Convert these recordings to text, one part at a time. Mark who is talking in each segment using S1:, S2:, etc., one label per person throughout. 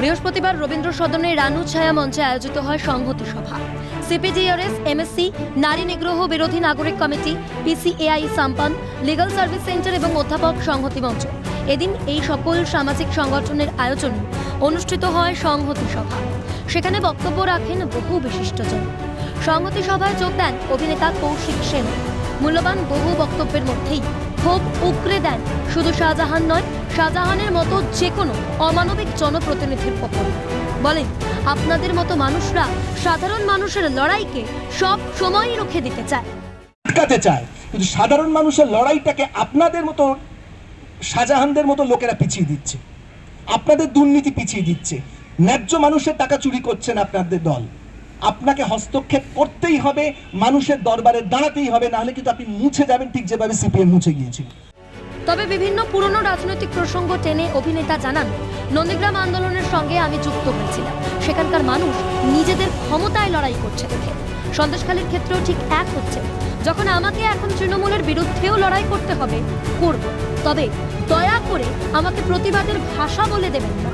S1: বৃহস্পতিবার রবীন্দ্র সদনে রানু ছায়া মঞ্চে আয়োজিত হয় সংহতি সভা। সিপিডিআরএস, এমএসসি, নারী নিগ্রহ বিরোধী নাগরিক committee, PCAI সাম্পান, legal service centre এবং অধ্যাপক সংহতি মঞ্চ। এদিন এই সকল সামাজিক সংগঠনের আয়োজনে অনুষ্ঠিত হয় সংহতি সভা। সেখানে বক্তব্য রাখেন বহু বিশিষ্টজন। সংহতি সভায় যোগ দেন অভিনেতা কৌশিক সেন। মূল্যবান বহু বক্তব্যের মধ্যেই ক্ষোভ উগরে দেন। শুধু শাহজাহান নয়, শাহজাহানের মতো যে কোনো অমানবিক জনপ্রতিনিধির ওপর বলেন, আপনাদের মতো মানুষরা সাধারণ মানুষের লড়াইকে সব সময়ই রুখে দিতে চায়।
S2: আটকাতে চায়, কিন্তু সাধারণ মানুষের লড়াইটাকে আপনাদের মতো, শাহজাহানদের মতো লোকেরা পিছিয়ে দিচ্ছে। আপনাদের দুর্নীতি পিছিয়ে দিচ্ছে। ন্যায্য মানুষের টাকা চুরি করছেন আপনাদের দল। আপনাকে হস্তক্ষেপ করতেই হবে মানুষের দরবারে দাঁড়াতেই হবে নাহলে কিন্তু আপনি মুছে যাবেন ঠিক যেভাবে সিপিএম মুছে গিয়েছিল।
S1: তবে বিভিন্ন পুরনো রাজনৈতিক প্রসঙ্গ টেনে অভিনেতা জানান নন্দীগ্রাম আন্দোলনের সঙ্গে আমি যুক্ত হয়েছিলাম। সেখানকার মানুষ নিজেদের ক্ষমতায় লড়াই করছে দেখে। সন্দেশখালীর ক্ষেত্রেও ঠিক এক হচ্ছে যখন আমাকে এখন তৃণমূলের বিরুদ্ধেও লড়াই করতে হবে করব। তবে দয়া করে আমাকে প্রতিবাদের ভাষা বলে দেবেন না।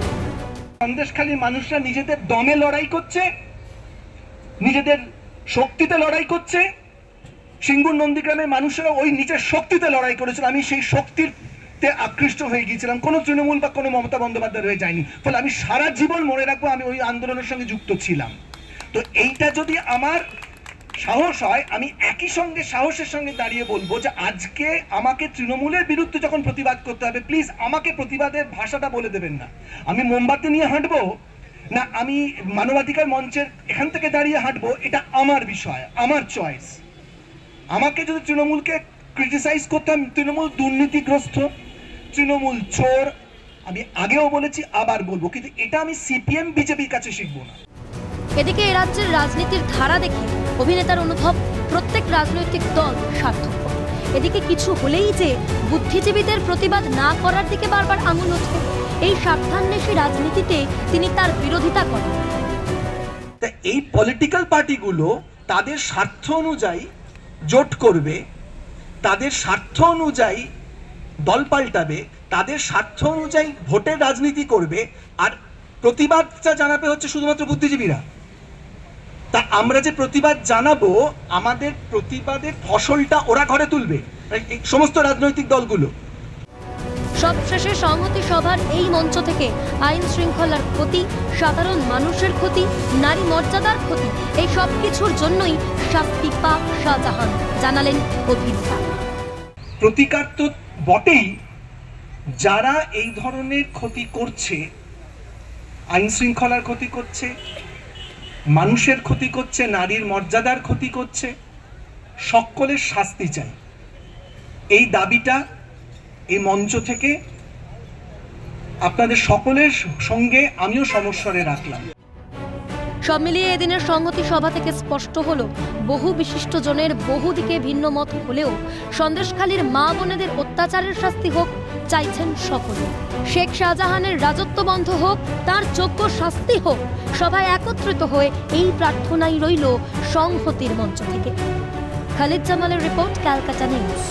S2: সন্দেশখালীর মানুষরা নিজেদের দমে লড়াই করছে নিজেদের শক্তিতে লড়াই করছে। সিঙ্গুর নন্দীগ্রামের মানুষেরা ওই নিজের শক্তিতে লড়াই করেছিল। আমি সেই শক্তির তে আকৃষ্ট হয়ে গিয়েছিলাম। কোনো তৃণমূল বা কোনো মমতা বন্দ্যোপাধ্যায় রয়ে যায়নি। ফলে আমি সারা জীবন মনে রাখব আমি ওই আন্দোলনের সঙ্গে যুক্ত ছিলাম। তো এইটা যদি আমার সাহস হয়, আমি একই সঙ্গে সাহসের সঙ্গে দাঁড়িয়ে বলব যে আজকে আমাকে তৃণমূলের বিরুদ্ধে যখন প্রতিবাদ করতে হবে প্লিজ আমাকে প্রতিবাদের ভাষাটা বলে দেবেন না। আমি মোমবাতি নিয়ে হাঁটবো না, আমি মানবাধিকার মঞ্চের এখান থেকে দাঁড়িয়ে হাঁটবো, এটা আমার বিষয়, আমার চয়েস আমাকে যদি তৃণমূলকে ক্রিটিসাইজ করতাম, তৃণমূল দুর্নীতিগ্রস্ত, তৃণমূল চোর, আমি আগেও বলেছি, আবার বলব, কিন্তু এটা আমি সিপিএম বিজেপির কাছে শিখব না।
S1: এদিকে এ রাজ্যের রাজনীতির ধারা দেখে অভিনেতার অনুভব প্রত্যেক রাজনৈতিক দল স্বার্থপর এদিকে কিছু হলেই যে বুদ্ধিজীবীদের প্রতিবাদ না করার দিকে বারবার আঙুল ওঠে এই স্বার্থান্বেষী রাজনীতিতে তিনি তার বিরোধিতা করেন।
S2: তা এই পলিটিক্যাল পার্টিগুলো তাদের স্বার্থ অনুযায়ী জোট করবে, তাদের স্বার্থ অনুযায়ী দল পাল্টাবে, তাদের স্বার্থ অনুযায়ী ভোটের রাজনীতি করবে, আর প্রতিবাদটা জানাবে হচ্ছে শুধুমাত্র বুদ্ধিজীবীরা। তা আমরা যে প্রতিবাদ জানাব, আমাদের প্রতিবাদের ফসলটা ওরা ঘরে তুলবে। সমস্ত রাজনৈতিক দলগুলো।
S1: সবশেষে সংহতি সভার এই মঞ্চ থেকে আইন শৃঙ্খলার ক্ষতি, সাধারণ মানুষের ক্ষতি, নারী মর্যাদার ক্ষতি, এই সব কিছুর জন্যই শাস্তি পাক শাহজাহান, জানালেন অভিনেতা।
S2: প্রতিকার তো বটেই, যারা এই ধরনের ক্ষতি করছে, আইন শৃঙ্খলার ক্ষতি করছে, মানুষের ক্ষতি করছে, নারীর মর্যাদার ক্ষতি করছে, সকলের শাস্তি চাই। এই দাবিটা এই মঞ্চ থেকে আপনাদের সকলের সঙ্গে আমিও সমস্বরে রাখলাম।
S1: সব মিলিয়ে এদিনের সংহতি সভা থেকে স্পষ্ট হলো, বহু বিশিষ্ট জনের বহু দিকে ভিন্ন মত হলেও সন্দেশখালীর মা বোনেদের অত্যাচারের শাস্তি হোক চাইছেন সকলে। শেখ শাহজাহানের রাজত্ব বন্ধ হোক, তার যোগ্য শাস্তি হোক সভায় একত্রিত হয়ে এই প্রার্থনাই রইল সংহতির মঞ্চ থেকে। খালিদ জামালের রিপোর্ট, ক্যালকাটা নিউজ।